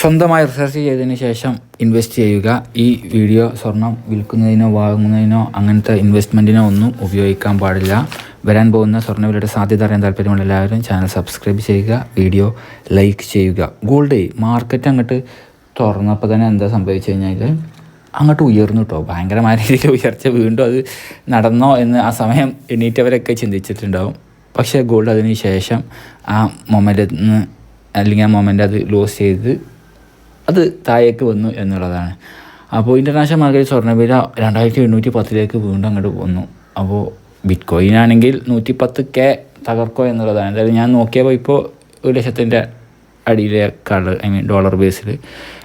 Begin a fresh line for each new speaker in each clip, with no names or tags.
സ്വന്തമായി റിസർച്ച് ചെയ്തതിന് ശേഷം ഇൻവെസ്റ്റ് ചെയ്യുക. ഈ വീഡിയോ സ്വർണം വിൽക്കുന്നതിനോ വാങ്ങുന്നതിനോ അങ്ങനത്തെ ഇൻവെസ്റ്റ്മെന്റിനോ ഒന്നും ഉപയോഗിക്കാൻ പാടില്ല. വരാൻ പോകുന്ന സ്വർണവിലയുടെ സാധ്യത അറിയാൻ താല്പര്യമുള്ള എല്ലാവരും ചാനൽ സബ്സ്ക്രൈബ് ചെയ്യുക. വീഡിയോ ലൈക്ക് ചെയ്യുക. ഗോൾഡ് മാർക്കറ്റ് അങ്ങോട്ട് തുറന്നപ്പോൾ തന്നെ എന്താ സംഭവിച്ചു കഴിഞ്ഞാൽ അങ്ങോട്ട് ഉയർന്നു കേട്ടോ ഭയങ്കരമായ രീതിയിൽ ഉയർച്ച വീണ്ടും അത് നടന്നോ എന്ന് ആ സമയം എണീറ്റവരൊക്കെ ചിന്തിച്ചിട്ടുണ്ടാവും. പക്ഷേ ഗോൾഡ് അതിന് ശേഷം ആ മൊമെന്റിൽ അല്ലെങ്കിൽ ആ മൊമെന്റ് അത് ലോസ് ചെയ്ത് അത് താഴേക്ക് വന്നു എന്നുള്ളതാണ്. അപ്പോൾ ഇന്റർനാഷണൽ മാർക്കറ്റിൽ സ്വർണവില രണ്ടായിരത്തി എണ്ണൂറ്റി പത്തിലേക്ക് വീണ്ടും അങ്ങോട്ട് വന്നു. അപ്പോൾ ബിറ്റ് കോയിൻ ആണെങ്കിൽ നൂറ്റി പത്ത് കെ തകർക്കോ എന്നുള്ളതാണ്. അതായത് ഞാൻ നോക്കിയപ്പോൾ ഇപ്പോൾ ഒരു ലക്ഷത്തിന്റെ അടിയിലെ കളർ ഐ മീൻ ഡോളർ ബേസിൽ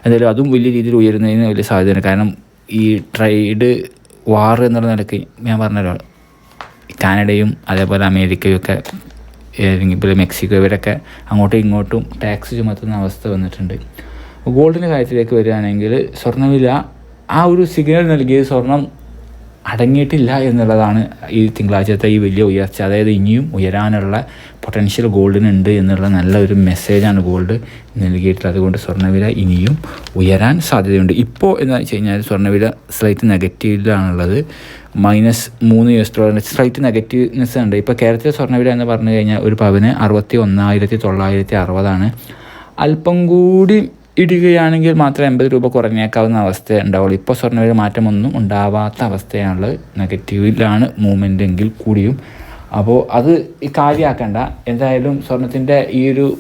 എന്തായാലും അതും വലിയ രീതിയിൽ ഉയരുന്നതിന് വലിയ സാധ്യതയാണ് കാരണം ഈ ട്രേഡ് വാർ എന്നുള്ള നിലയ്ക്ക് ഞാൻ പറഞ്ഞല്ലോ കാനഡയും അതേപോലെ അമേരിക്കയും ഒക്കെ അല്ലെങ്കിൽ മെക്സിക്കോ ഇവരൊക്കെ അങ്ങോട്ടും ഇങ്ങോട്ടും ടാക്സ് ചുമത്തുന്ന അവസ്ഥ വന്നിട്ടുണ്ട്. ഗോൾഡിന്റെ കാര്യത്തിലേക്ക് വരികയാണെങ്കിൽ സ്വർണവില ആ ഒരു സിഗ്നൽ നൽകിയത് സ്വർണം അടങ്ങിയിട്ടില്ല എന്നുള്ളതാണ് ഈ തിങ്കളാഴ്ചത്തെ ഈ വലിയ ഉയർച്ച. അതായത് ഇനിയും ഉയരാനുള്ള പൊട്ടൻഷ്യൽ ഗോൾഡിനുണ്ട് എന്നുള്ള നല്ലൊരു മെസ്സേജാണ് ഗോൾഡ് നൽകിയിട്ടുള്ളത്. അതുകൊണ്ട് സ്വർണവില ഇനിയും ഉയരാൻ സാധ്യതയുണ്ട്. ഇപ്പോൾ എന്ന് വെച്ച് കഴിഞ്ഞാൽ സ്വർണവില സ്ലൈറ്റ് നെഗറ്റീവിലാണുള്ളത് മൈനസ് മൂന്ന് യു എസ് ഡോളറിന്റെ സ്ലൈറ്റ് നെഗറ്റീവ്നെസ് ഉണ്ട്. ഇപ്പോൾ കേരളത്തിലെ സ്വർണവില എന്ന് പറഞ്ഞു കഴിഞ്ഞാൽ ഒരു പവന് അറുപത്തി ഒന്നായിരത്തി തൊള്ളായിരത്തി അറുപതാണ് അല്പം കൂടി ഇടുകയാണെങ്കിൽ മാത്രം എൺപത് രൂപ കുറഞ്ഞേക്കാവുന്ന അവസ്ഥ ഉണ്ടാവുള്ളൂ ഇപ്പോൾ സ്വർണവില മാറ്റമൊന്നും ഉണ്ടാവാത്ത അവസ്ഥയാണുള്ളത് നെഗറ്റീവിലാണ് മൂവ്മെന്റ് എങ്കിൽ കൂടിയും. അപ്പോൾ അത് കാര്യമാക്കണ്ട. എന്തായാലും സ്വർണത്തിന്റെ ഈ ഒരു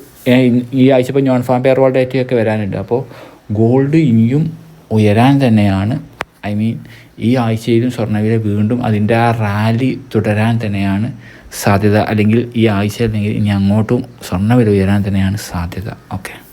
ഈ ആഴ്ച ഇപ്പോൾ നോൺ ഫാം പേർവോൾ ഡേറ്റയൊക്കെ വരാനുണ്ട്. അപ്പോൾ ഗോൾഡ് ഇനിയും ഉയരാൻ തന്നെയാണ്. ഐ മീൻ ഈ ആഴ്ചയിലും സ്വർണവില വീണ്ടും അതിന്റെ ആ റാലി തുടരാൻ തന്നെയാണ് സാധ്യത. അല്ലെങ്കിൽ ഈ ആഴ്ച അല്ലെങ്കിൽ ഇനി അങ്ങോട്ടും സ്വർണവില ഉയരാൻ തന്നെയാണ് സാധ്യത. ഓക്കെ